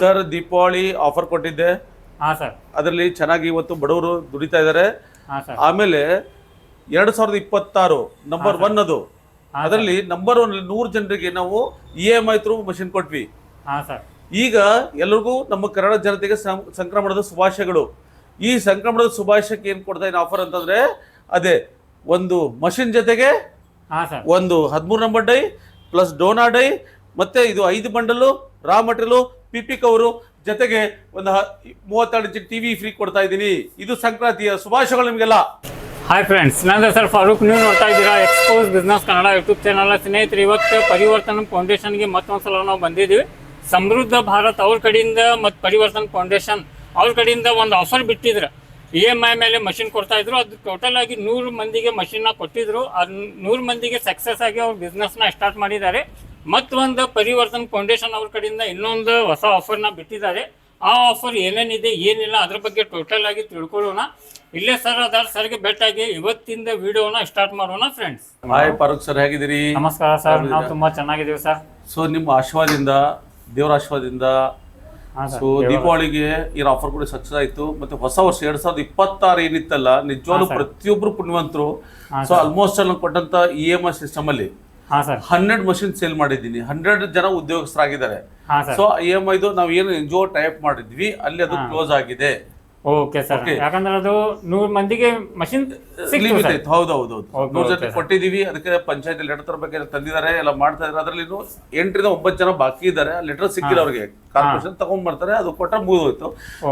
Sir Deepavali offer ಕೊಟ್ಟಿದ್ದೆ. ಹಾಂ sir ಅದರಲ್ಲಿ ಚೆನ್ನಾಗಿ ಇವತ್ತು ಬಡವರು ದುಡಿತಾ ಇದ್ದಾರೆ ಹಾಂ ಸರ್ ಆಮೇಲೆ ಎರಡ್ ಸಾವಿರದ ಇಪ್ಪತ್ತಾರು ನಂಬರ್ ಒನ್ ಅದು. ಅದರಲ್ಲಿ ನಂಬರ್ ಒನ್ ನೂರು ಜನರಿಗೆ ನಾವು E M I through machine ಕೊಟ್ವಿ. ಹಾಂ ಸರ್ ಈಗ ಎಲ್ಲರಿಗೂ ನಮ್ಮ ಕನ್ನಡ ಜನತೆಗೆ ಸಂ- ಸಂಕ್ರಮಣದ ಶುಭಾಶಯಗಳು. ಈ ಸಂಕ್ರಮಣದ ಶುಭಾಶಯಕ್ಕೆ ಏನ್ ಕೊಡ್ತಾ ಇದ್ದೀನಿ ಆಫರ್ ಅಂತಂದ್ರೆ ಅದೇ ಒಂದು ಮಷಿನ್ ಜೊತೆಗೆ ಹಾಂ ಸರ್ ಒಂದು ಹದಿಮೂರು ನಂಬರ್ ಡೈ ಪ್ಲಸ್ ಡೋನಾ ಡೈ ಮತ್ತೆ ಇದು ಐದು ಬಂಡಲು ರಾ ಮಟೀರಿಯಲ್ ಪಿ ಕವರು ಜೊತೆಗೆ ಒಂದು ಮೂವತ್ತೆರಡು ಟಿ ಟಿವಿ ಫ್ರೀ ಕೊಡ್ತಾ ಇದ್ದೀನಿ. ಇದು ಸಂಕ್ರಾಂತಿಯ ಶುಭಾಶಯಗಳು ನಿಮಗೆಲ್ಲ. ಹಾಯ್ ಫ್ರೆಂಡ್ಸ್ ನನ್ನ ಹೆಸರು ಫಾರೂಕ್. ನೀವು ನೋಡ್ತಾ ಇದ್ದೀರಾ expose business Kannada YouTube channel ಸ್ನೇಹಿತರು, ಇವತ್ತು ಪರಿವರ್ತನ ಫೌಂಡೇಶನ್ಗೆ ಮತ್ತೊಂದು ಸಲ ನಾವು ಬಂದಿದ್ದೀವಿ. ಸಮೃದ್ಧ ಭಾರತ್ ಅವ್ರ ಕಡೆಯಿಂದ ಮತ್ತು ಪರಿವರ್ತನ ಫೌಂಡೇಶನ್ ಅವ್ರ ಕಡೆಯಿಂದ ಒಂದು ಆಫರ್ ಬಿಟ್ಟಿದ್ರು. ಇ ಎಂ ಐ ಮೇಲೆ ಮಷಿನ್ ಕೊಡ್ತಾ ಇದ್ರು. ಅದು ಟೋಟಲ್ ಆಗಿ ನೂರು ಮಂದಿಗೆ ಮಷಿನ್ನ ಕೊಟ್ಟಿದ್ರು. ಅದು ನೂರು ಮಂದಿಗೆ ಸಕ್ಸಸ್ ಆಗಿ ಅವ್ರು ಬಿಸ್ನೆಸ್ನ ಸ್ಟಾರ್ಟ್ ಮಾಡಿದ್ದಾರೆ. ಮತ್ತೊಂದು ಪರಿವರ್ತನ್ ಫೌಂಡೇಶನ್ ಅವ್ರ ಕಡೆಯಿಂದ ಇನ್ನೊಂದು ಹೊಸ ಆಫರ್ನ ಬಿಟ್ಟಿದ್ದಾರೆ. ಆ ಆಫರ್ ಏನೇನಿದೆ ಏನಿಲ್ಲ ಅದ್ರ ಬಗ್ಗೆ ಟೋಟಲ್ ಆಗಿ ತಿಳ್ಕೊಳ್ಳೋಣ. ಇಲ್ಲೇ ಸರ್ ಅದಾರ ಸರ್ಗೆ ಬೆಟ್ಟಾಗಿ ಇವತ್ತಿಂದ ವಿಡಿಯೋನ ಸ್ಟಾರ್ಟ್ ಮಾಡೋಣ ಫ್ರೆಂಡ್ಸ್ ಹಾಯ್ ಫಾರೂಕ್ ಸರ್ ಹೇಗಿದ್ದೀರಿ? ನಮಸ್ಕಾರ ಸರ್ ನಾವು ತುಂಬಾ ಚೆನ್ನಾಗಿದ್ದೀವಿ ಸರ್ ಸೊ ನಿಮ್ಮ ಆಶೀರ್ವಾದದಿಂದ ದೇವರ ಆಶೀರ್ವಾದದಿಂದ ಸೊ ದೀಪಾವಳಿಗೆ ಈ ಆಫರ್ ಕೂಡ ಸಕ್ಸಸ್ ಆಯ್ತು. ಮತ್ತೆ ಹೊಸ ವರ್ಷ ಎರಡ್ ಸಾವಿರದ ಇಪ್ಪತ್ತಾರು ಏನಿತ್ತಲ್ಲ ನಿಜವಾಗ್ಲೂ ಪ್ರತಿಯೊಬ್ರು ಪುಣ್ಯವಂತರು. ಸೊ ಆಲ್ಮೋಸ್ಟ್ ಅಲ್ಲಿ ಕೊಟ್ಟಂತ ಇ ಎಂ ಐ ಸಿಸ್ಟಮ್ ಅಲ್ಲಿ ಹಂಡ್ರೆಡ್ ಮಷಿನ್ ಸೇಲ್ ಮಾಡಿದ್ದೀನಿ. ಹಂಡ್ರೆಡ್ ಜನ ಉದ್ಯೋಗಸ್ಥರಾಗಿದ್ದಾರೆ. ಸೊ ಇ ಎಂ ಐದು ನಾವು ಏನು ಎನ್ಜಿಒ ಟೈಪ್ ಮಾಡಿದ್ವಿ ಅಲ್ಲಿ ಅದು ಕ್ಲೋಸ್ ಆಗಿದೆ. Okay sir. ಯಾಕಂದ್ರೆ ಅದು ನೂರು ಮಂದಿಗೆ ಮಷಿನ್ ಹೌದು ಹೌದು ಹೌದು. ನೂರು sir. ಕೊಟ್ಟಿದೀವಿ. ಅದಕ್ಕೆ ಪಂಚಾಯತ್ ಲೆಟರ್ ತರಬೇಕು ತಂದಿದ್ದಾರೆ. ಎಲ್ಲ ಮಾಡ್ತಾ ಇದ್ದಾರೆ ಅದರಲ್ಲಿ ಇನ್ನು ಎಂಟರಿಂದ ಒಂಬತ್ತು ಜನ ಬಾಕಿ ಇದ್ದಾರೆ. ಲೆಟರ್ ಸಿಕ್ಕಿಲ್ಲ ಅವ್ರಿಗೆ. ಕಾರ್ಪೊರೇಷನ್ ತಗೊಂಡ್ ಬರ್ತಾರೆ. ಅದು ಕೊಟ್ಟ ಮುಗಿದೋಯ್ತು.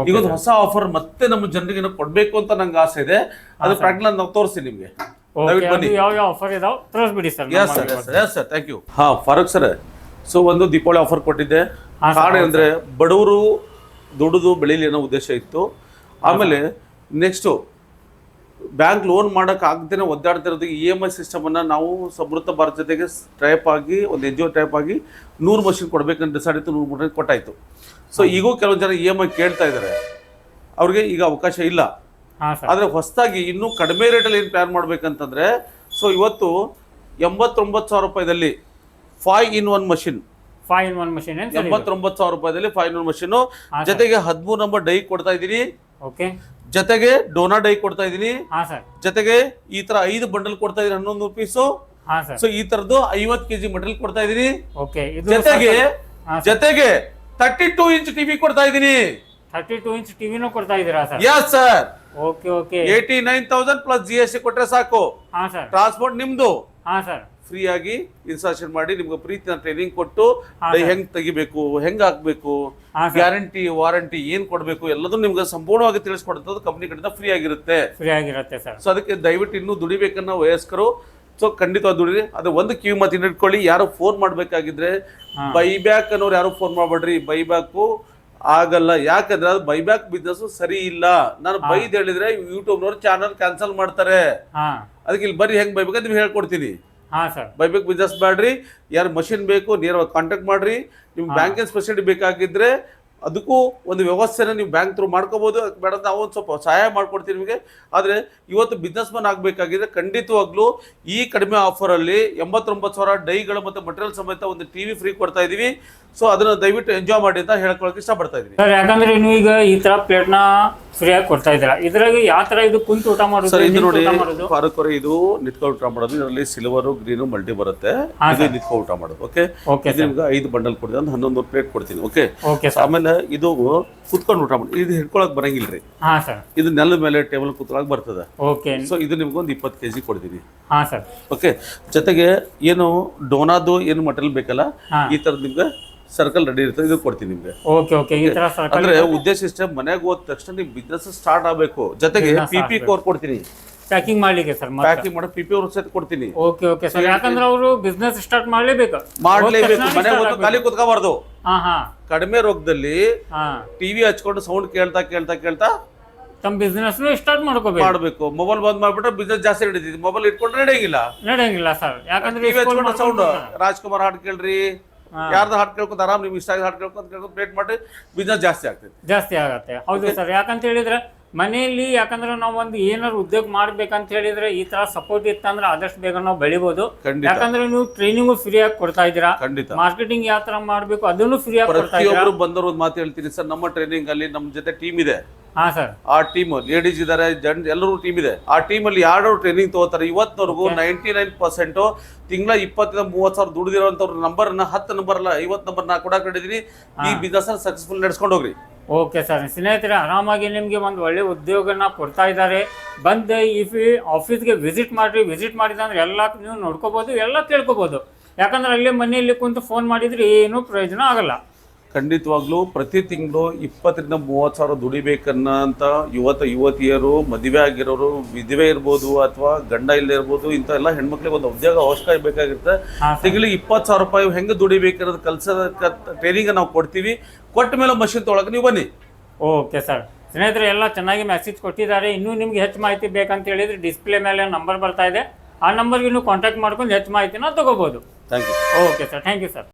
ಈಗ ಒಂದು ಹೊಸ ಆಫರ್ ಮತ್ತೆ ನಮ್ಮ ಜನರಿಗೆ ಕೊಡ್ಬೇಕು ಅಂತ ನಂಗೆ ಆಸೆ ಇದೆ. ಅದು ಪ್ರಾಕ್ಟಿಕಲ್ ನಾವು ತೋರಿಸ್ತೀನಿ ನಿಮ್ಗೆ. ದಯವಿಟ್ಟು ಅದು ಬನ್ನಿ. ಯಾವ ಯಾವ ಆಫರ್ ಇದಾವೆ? ತೋರಿಸ್ಬಿಡಿ sir yes sir yes sir thank you ಹಾ ಫಾರೂಕ್ ಸರ್ ಸೊ ಒಂದು ದೀಪಾವಳಿ ಆಫರ್ ಕೊಟ್ಟಿದ್ದೆ. ಕಾರಣ ಅಂದ್ರೆ ಬಡವರು ದುಡಿದು ಬೆಳೀಲಿ ಅನ್ನೋ ಉದ್ದೇಶ ಇತ್ತು. ಆಮೇಲೆ ನೆಕ್ಸ್ಟು ಬ್ಯಾಂಕ್ ಲೋನ್ ಮಾಡಕ್ ಆಗದೇನೆ ಒದ್ದಾಡ್ತಿರೋದು ಇ ಎಂ ಐ ಸಿಸ್ಟಮ್ ಅನ್ನ ನಾವು ಸಮೃದ್ಧ ಭಾರತ ಜೊತೆಗೆ ಟೈಪ್ ಆಗಿ ಒಂದು ಎನ್ ಜಿ ಒ ಟೈಪ್ ಆಗಿ ನೂರು ಮಷಿನ್ ಕೊಡ್ಬೇಕಂತ ಡಿಸೈಡ್ ಇತ್ತು ನೂರು ಮಷಿನ್ ಕೊಟ್ಟಾಯ್ತು. ಸೊ ಈಗೂ ಕೆಲವು ಜನ ಇ ಎಂ ಐ ಕೇಳ್ತಾ ಇದ್ದಾರೆ ಅವ್ರಿಗೆ ಈಗ ಅವಕಾಶ ಇಲ್ಲ. ಆದರೆ ಹೊಸದಾಗಿ ಇನ್ನೂ ಕಡಿಮೆ ರೇಟಲ್ಲಿ ಏನು ಪ್ಲಾನ್ ಮಾಡ್ಬೇಕಂತಂದ್ರೆ ಸೊ ಇವತ್ತು ಎಂಬತ್ತೊಂಬತ್ತು ಸಾವಿರ ರೂಪಾಯಿದಲ್ಲಿ five in one machine five in one machine ಎಂಬತ್ತೊಂಬತ್ತು ಸಾವಿರ ರೂಪಾಯಿದಲ್ಲಿ ಫೈವ್ ಇನ್ ಒನ್ ಮಷೀನು ಜೊತೆಗೆ ಹದಿಮೂರು ನಂಬರ್ ಡೈ ಕೊಡ್ತಾ ಇದ್ದೀನಿ. ಓಕೆ ಜೊತೆಗೆ ಡೋನಾ ಡೈ ಕೊಡ್ತಾ ಇದ್ದೀನಿ. ಜೊತೆಗೆ ಈ ತರ ಐದು ಬಂಡಲ್ ಕೊಡ್ತಾ ಇದೀನಿ ಹನ್ನೊಂದು ಪೀಸು ಹಾಂ ಸರ್. ಸೊ ಈ ತರದ್ದು ಕೆ ಕೆಜಿ ಮಟೀರಿಯಲ್ ಕೊಡ್ತಾ ಇದೀನಿ ಜೊತೆಗೆ ಜೊತೆಗೆ ತರ್ಟಿ ಟೂ ಇಂಚ್ ಟಿವಿ ಕೊಡ್ತಾ ಇದ್ದೀನಿ. ಥರ್ಟಿ ಟೂ ಇಂಚ್ ಟಿವಿನೂ ಕೊಡ್ತಾ ಇದ್ದೀರಾ sir? Yes sir okay okay eighty nine thousand plus G S T ಕೊಟ್ರೆ ಸಾಕು. ಹಾ ಸರ್ ಟ್ರಾನ್ಸ್ಪೋರ್ಟ್ ನಿಮ್ದು. ಹಾ ಸರ್ ಫ್ರೀ ಆಗಿ ಇನ್ಸ್ಟಾಲೇಷನ್ ಮಾಡಿ ನಿಮ್ಗೆ ಪ್ರೀತಿನ ಟ್ರೈನಿಂಗ್ ಕೊಟ್ಟು. ಹೆಂಗ್ ತೆಗಿಬೇಕು ಹೆಂಗ್ ಹಾಕ್ಬೇಕು ಗ್ಯಾರಂಟಿ ವಾರಂಟಿ ಏನ್ ಕೊಡಬೇಕು ಎಲ್ಲದೂ ನಿಮ್ಗೆ ಸಂಪೂರ್ಣವಾಗಿ ತಿಳಿಸ್ಕೊಡುತ್ತದೆ ಕಂಪ್ನಿ ಕಡೆಯಿಂದ ಫ್ರೀ ಆಗಿರುತ್ತೆ. ಫ್ರೀ ಆಗಿರುತ್ತೆ ಸರ್ ಸೊ ಅದಕ್ಕೆ ದಯವಿಟ್ಟು ಇನ್ನೂ ದುಡಿಬೇಕನ್ನೋ ವಯಸ್ಕರು ಸೊ ಖಂಡಿತವಾಗಿ ದುಡಿರಿ. ಅದು ಒಂದು ಕಿವಿ ಮಾತಿನ ಇಟ್ಕೊಳ್ಳಿ ಯಾರು ಫೋನ್ ಮಾಡಬೇಕಾಗಿದ್ರೆ ಬೈ ಬ್ಯಾಕ್ ಅನ್ನೋರು ಯಾರು ಫೋನ್ ಮಾಡ್ಬೇಡ್ರಿ. ಬೈಬ್ಯಾಕು ಆಗಲ್ಲ. ಯಾಕಂದ್ರೆ ಅದು ಬೈಬ್ಯಾಕ್ ಬಿಸ್ನೆಸ್ ಸರಿ ಇಲ್ಲ. ನಾನು ಬೈದ್ ಹೇಳಿದ್ರೆ ಯೂಟ್ಯೂಬ್ನವ್ರು ಚಾನಲ್ ಕ್ಯಾನ್ಸಲ್ ಮಾಡ್ತಾರೆ. ಅದಕ್ಕೆ ಇಲ್ಲಿ ಬರೀ ಹೆಂಗ್ ಬೈಬೇಕಂತ ನಿಮ್ಗೆ ಹೇಳ್ಕೊಡ್ತೀನಿ. ಬೈಬೇಕ್ ಬಿಸ್ನೆಸ್ ಮಾಡ್ರಿ. ಯಾರು ಮಷಿನ್ ಬೇಕು ನೇರವಾಗಿ ಕಾಂಟ್ಯಾಕ್ಟ್ ಮಾಡ್ರಿ. ನಿಮ್ ಬ್ಯಾಂಕಿಂಗ್ ಸ್ಪೆಷಾಲಿಟಿ ಬೇಕಾಗಿದ್ರೆ ಅದಕ್ಕೂ ಒಂದು ವ್ಯವಸ್ಥೆನ ನೀವು ಬ್ಯಾಂಕ್ ಥ್ರೂ ಮಾಡ್ಕೋಬೋದು. ಬೇಡ ನಾವು ಒಂದು ಸ್ವಲ್ಪ ಸಹಾಯ ಮಾಡ್ಕೊಡ್ತೀವಿ ನಿಮಗೆ. ಆದರೆ ಇವತ್ತು ಬಿಸ್ನೆಸ್ ಮನ್ ಆಗಬೇಕಾಗಿದ್ರೆ ಖಂಡಿತವಾಗ್ಲೂ ಈ ಕಡಿಮೆ ಆಫರಲ್ಲಿ ಎಂಬತ್ತೊಂಬತ್ತು ಸಾವಿರ ಡೈಗಳು ಮತ್ತು ಮಟೀರಿಯಲ್ ಸಮೇತ ಒಂದು ಟಿ ವಿ ಫ್ರೀ ಕೊಡ್ತಾ ಇದ್ದೀವಿ ಸೊ ಅದನ್ನು ದಯವಿಟ್ಟು ಎಂಜಾಯ್ ಮಾಡಿ ಅಂತ ಹೇಳ್ಕೊಳಕ್ಕೆ ಇಷ್ಟಪಡ್ತಾ ಸರ್, ಯಾಕಂದ್ರೆ ನೀವು ಈಗ ಈ ಥರ ಪ್ಲೇಟ್ನ ಫ್ರೀಯಾಗಿ ಕೊಡ್ತಾ ಇದ್ದೀರಾ. ಇದ್ರಾಗ ಯಾವ ತರ ಇದು ಕುಂತು ಊಟ ಮಾಡೋದು ಸರ್ ಇದು ನೋಡಿ ಮಾಡೋದು? ಫಾರೂಕ್ ಅವರೇ ಇದು ನಿತ್ಕೊಂಡು ಊಟ ಮಾಡೋದು. ಇದರಲ್ಲಿ ಸಿಲ್ವರು ಗ್ರೀನು ಮಲ್ಟಿ ಬರುತ್ತೆ. ಹಾ, ಇದು ನಿತ್ಕೊಂಡು ಊಟ ಮಾಡೋದು ಓಕೆ ಓಕೆ ಇದು ನಿಮ್ಗೆ ಐದು ಬಂಡಲ್ ಕೊಡ್ತೀನಿ ಅಂದ್ರೆ ಹನ್ನೊಂದು ಪ್ಲೇಟ್ ಕೊಡ್ತೀನಿ ಓಕೆ ಓಕೆ ಸರ್. ಆಮೇಲೆ ಇದು ಕುತ್ಕೊಂಡು ಊಟ ಮಾಡಿ ಇದು ಹಿಡ್ಕೊಳಕ್ ಬರಂಗಿಲ್ರಿ ಹಾಂ ಸರ್. ಇದು ನೆಲದ ಮೇಲೆ ಟೇಬಲ್ ಕುತ್ಕೊಳಕ್ ಬರ್ತದೆ. ಓಕೆ ಸೊ ಇದು ನಿಮ್ಗೆ ಒಂದು ಇಪ್ಪತ್ತು ಕೆಜಿ ಕೊಡ್ತೀನಿ. ಹಾ ಸರ್. ಓಕೆ ಜೊತೆಗೆ ಏನು ಡೋನಾದು ಏನು ಮಟೀರಿಯಲ್ ಬೇಕಲ್ಲ ಈ ತರದ್ ನಿಮ್ಗೆ ಸರ್ಕಲ್ ರೆಡಿ ಇರ್ತದೆ ಇದು ಕೊಡ್ತೀನಿ ನಿಮಗೆ. ಓಕೆ ಓಕೆ ಈ ತರ ಅಂದ್ರೆ ಉದ್ದೇಶ ಇಷ್ಟೇ ಮನೆಗೆ ಹೋದ ತಕ್ಷಣ ನಿಮ್ ಬಿಸ್ನೆಸ್ ಸ್ಟಾರ್ಟ್ ಆಗಬೇಕು. ಜೊತೆಗೆ ಪಿಪಿ ಪಿ ಪಿ ಕೋರ್ ಕೊಡ್ತೀನಿ. ಪ್ಯಾಕಿಂಗ್ ಮಾಡ್ಲಿಕ್ಕೆ ಸರ್ ಪ್ಯಾಕಿಂಗ್ ಮಾಡೋ ಪಿ ಪಿ ಅವ್ರ ಸಹಿತ ಕೊಡ್ತೀನಿ. ಓಕೆ ಓಕೆ ಸರ್ ಯಾಕಂದ್ರೆ ಅವರು ಬಿಸ್ನೆಸ್ ಸ್ಟಾರ್ಟ್ ಮಾಡ್ಲೇಬೇಕು. ಮಾಡ್ಲೇಬೇಕು. ಮನೆಗೆ ಹೋದ ಖಾಲಿ ಕುತ್ಕೋಬಾರ್ದು. ಹಾ ಹಾಂ. ಕಡಿಮೆ ರೋಗದಲ್ಲಿ ಹಾ. ಟಿವಿ ಹಚ್ಕೊಂಡು ಸೌಂಡ್ ಕೇಳ್ತಾ ಕೇಳ್ತಾ ಕೇಳ್ತಾ ತಮ್ಮ ಬಿಸ್ನೆಸ್ ಸ್ಟಾರ್ಟ್ ಮಾಡ್ಕೋಬೇಕು. ಮಾಡಬೇಕು. ಮೊಬೈಲ್ ಬಂದ್ ಮಾಡ್ಬಿಟ್ರೆ ಬಿಸ್ನೆಸ್ ಜಾಸ್ತಿ ನಡೀತಿದೆ ಮೊಬೈಲ್ ಇಟ್ಕೊಂಡ್ರೆ ನಡೆಯಂಗಿಲ್ಲ. ನಡೆಯಂಗಿಲ್ಲ ಸರ್ ಯಾಕಂದ್ರೆ ಟಿವಿ ಹಚ್ಕೊಂಡು ಸೌಂಡ್ ರಾಜ್ಕುಮಾರ್ ಹಾಡ್ ಕೇಳ್ರಿ. ಯಾರ್ದು ಹಾಡ್ ಕೇಳ್ಕೊಂತ ಆರಾಮ್ ನಿಮ್ ಇಷ್ಟ ಆಗಿದ ಹಾಡ್ ಕೇಳ್ಕೊಂತ ಕೇಳ್ಕೊಂತ ಪ್ಲೇಟ್ ಮಾಡಿ ಬಿಸ್ನೆಸ್ ಜಾಸ್ತಿ ಆಗ್ತದೆ ಜಾಸ್ತಿ ಆಗತ್ತೆ. ಹೌದು ಸರ್ ಯಾಕಂತ ಹೇಳಿದ್ರೆ ಮನೆಯಲ್ಲಿ ಯಾಕಂದ್ರೆ ನಾವು ಒಂದು ಏನಾದ್ರು ಉದ್ಯೋಗ ಮಾಡ್ಬೇಕಂತ ಹೇಳಿದ್ರೆ ಈ ತರ ಸಪೋರ್ಟ್ ಇತ್ತಂದ್ರೆ ಆದಷ್ಟು ಬೇಗ ನಾವು ಬೆಳಿಬಹುದು ಯಾಕಂದ್ರೆ ನೀವು ಟ್ರೈನಿಂಗು ಫ್ರೀ ಆಗಿ ಕೊಡ್ತಾ ಇದ್ದೀರಾ. ಖಂಡಿತ. ಮಾರ್ಕೆಟಿಂಗ್ ಯಾವ ತರ ಮಾಡ್ಬೇಕು ಅದನ್ನು ಫ್ರೀ ಆಗಿ ಪ್ರತಿಯೊಬ್ರು ಬಂದವರು ಒಂದು ಮಾತು ಹೇಳ್ತೀನಿ ಸರ್ ನಮ್ಮ ಟ್ರೈನಿಂಗ್ ಅಲ್ಲಿ ನಮ್ಮ ಜೊತೆ ಟೀಮ್ ಇದೆ. ಆ ಟೀಮ್ ಲೇಡೀಸ್ ಇದ್ದಾರೆ ಜನ್ ಎಲ್ಲರೂ ಟೀಮ್ ಇದೆ. ಆ ಟೀಮಲ್ಲಿ ಯಾರು ಟ್ರೈನಿಂಗ್ ತಗೋತಾರೆ ಇವತ್ತವರೆಗೂ ನೈಂಟಿ ನೈನ್ ಪರ್ಸೆಂಟು ತಿಂಗಳ ಇಪ್ಪತ್ತಿಂದ ಮೂವತ್ತು ಸಾವಿರ ದುಡಿದಿರೋಂಥವ್ರ ನಂಬರ್ನ ಹತ್ತು ನಂಬರ್ ಅಲ್ಲ ಐವತ್ತು ನಂಬರ್ ನಾ ಕೂಡ ಹಿಡಿದೀನಿ ಈ ಬಿಸ್ನೆಸ್ ಸಕ್ಸಸ್ಫುಲ್ ನಡೆಸ್ಕೊಂಡು ಹೋಗ್ರಿ. ಓಕೆ ಸರ್ ಸ್ನೇಹಿತರೆ ಆರಾಮಾಗಿ ನಿಮಗೆ ಒಂದು ಒಳ್ಳೆ ಉದ್ಯೋಗನ ಕೊಡ್ತಾ ಇದ್ದಾರೆ. ಬಂದು ಇಫ್ ಆಫೀಸ್ಗೆ ವಿಸಿಟ್ ಮಾಡಿರಿ. ವಿಸಿಟ್ ಮಾಡಿದಂದ್ರೆ ಎಲ್ಲ ನೀವು ನೋಡ್ಕೋಬೋದು ಎಲ್ಲ ತಿಳ್ಕೊಬಹುದು ಯಾಕಂದ್ರೆ ಅಲ್ಲಿ ಮನೆಯಲ್ಲಿ ಕುಂತು ಫೋನ್ ಮಾಡಿದ್ರೆ ಏನೂ ಪ್ರಯೋಜನ ಆಗಲ್ಲ. ಖಂಡಿತವಾಗ್ಲೂ ಪ್ರತಿ ತಿಂಗಳು ಇಪ್ಪತ್ತರಿಂದ ಮೂವತ್ತು ಸಾವಿರ ದುಡಿಬೇಕನ್ನೋಂಥ ಯುವತ ಯುವತಿಯರು ಮದುವೆ ಆಗಿರೋರು ವಿಧವೆ ಇರ್ಬೋದು ಅಥವಾ ಗಂಡ ಇಲ್ಲದೆ ಇರ್ಬೋದು ಇಂಥ ಎಲ್ಲ ಹೆಣ್ಮಕ್ಳಿಗೆ ಒಂದು ಉದ್ಯೋಗ ಅವಶ್ಯಕ ಬೇಕಾಗಿರುತ್ತೆ ತಿಂಗಳಿಗೆ ಇಪ್ಪತ್ತು ಸಾವಿರ ರೂಪಾಯಿ ಹೆಂಗೆ ದುಡಿಬೇಕಿರೋದು ಕಲ್ಸೋದ ಟ್ರೈನಿಂಗ್ ನಾವು ಕೊಡ್ತೀವಿ. ಕೊಟ್ಟ ಮೇಲೆ ಮಷಿನ್ ತೊಗೊಳಕ್ಕೆ ನೀವು ಬನ್ನಿ. Okay sir. ಸ್ನೇಹಿತರೆ ಎಲ್ಲ ಚೆನ್ನಾಗಿ ಮೆಸೇಜ್ ಕೊಟ್ಟಿದ್ದಾರೆ. ಇನ್ನೂ ನಿಮ್ಗೆ ಹೆಚ್ಚು ಮಾಹಿತಿ ಬೇಕಂತ ಹೇಳಿದ್ರೆ ಡಿಸ್ಪ್ಲೇ ಮೇಲೆ ನಂಬರ್ ಬರ್ತಾ ಇದೆ. ಆ ನಂಬರ್ಗೆ ನೀವು ಕಾಂಟ್ಯಾಕ್ಟ್ ಮಾಡ್ಕೊಂಡು ಹೆಚ್ಚು ಮಾಹಿತಿನ ತಗೋಬೋದು. Thank you okay sir. Thank you sir